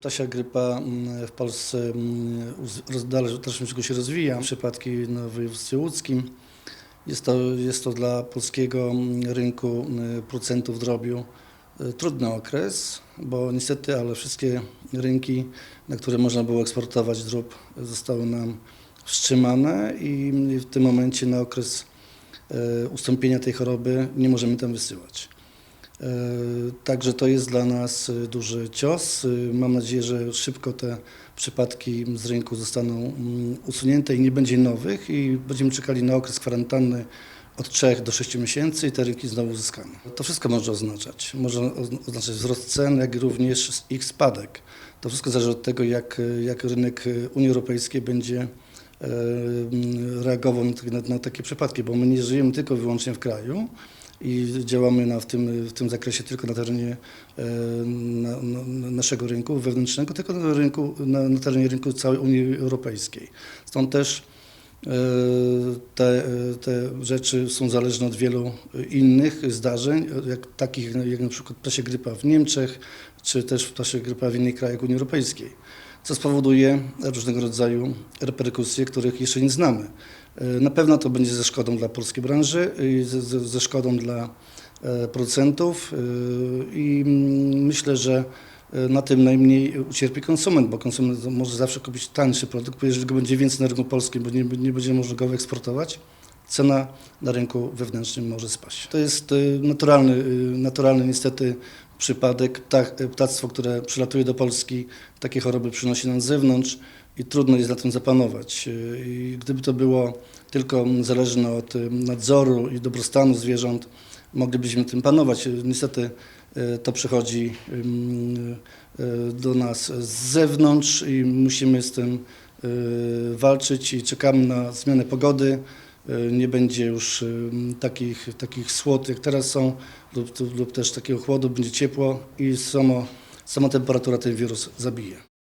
Ptasia grypa mm, w Polsce mm, dalej w dalszym ciągu się rozwija. Przypadki na województwie łódzkim. Jest to, jest to dla polskiego mm, rynku producentów drobiu y, trudny okres, bo niestety, ale wszystkie rynki, na które można było eksportować drób, zostały nam wstrzymane i w tym momencie na okres e, ustąpienia tej choroby nie możemy tam wysyłać. E, Także to jest dla nas e, duży cios. E, Mam nadzieję, że szybko te przypadki z rynku zostaną mm, usunięte i nie będzie nowych i będziemy czekali na okres kwarantanny od 3 do 6 miesięcy i te rynki znowu uzyskamy. To wszystko może oznaczać. Może ozn- oznaczać wzrost cen, jak również ich spadek. To wszystko zależy od tego, jak, jak rynek Unii Europejskiej będzie mm, reagował na, na takie przypadki, bo my nie żyjemy tylko i wyłącznie w kraju i działamy na, w, tym, w tym zakresie tylko na terenie e, na, na, na naszego rynku wewnętrznego, tylko na, rynku, na, na terenie rynku całej Unii Europejskiej. Stąd też e, te, te rzeczy są zależne od wielu innych zdarzeń, jak, takich jak na przykład ptasia grypa w Niemczech, czy też ptasia grypa w innych krajach Unii Europejskiej, co spowoduje różnego rodzaju reperkusje, których jeszcze nie znamy. E, Na pewno to będzie ze szkodą dla polskiej branży, ze, ze, ze szkodą dla e, producentów e, i myślę, że na tym najmniej ucierpi konsument, bo konsument może zawsze kupić tańszy produkt, bo jeżeli go będzie więcej na rynku polskim, bo nie, nie będzie można go eksportować, cena na rynku wewnętrznym może spaść. To jest e, naturalny, e, naturalny niestety przypadek. E, ptactwo, które przylatuje do Polski, takie choroby przynosi nam z zewnątrz i trudno jest na tym zapanować. I gdyby to było tylko zależne od nadzoru i dobrostanu zwierząt, moglibyśmy tym panować. Niestety to przychodzi do nas z zewnątrz i musimy z tym walczyć i czekamy na zmianę pogody. E, Nie będzie już ym, takich, takich słod, jak teraz są, lub, lub też takiego chłodu, będzie ciepło i samo, sama temperatura ten wirus zabije.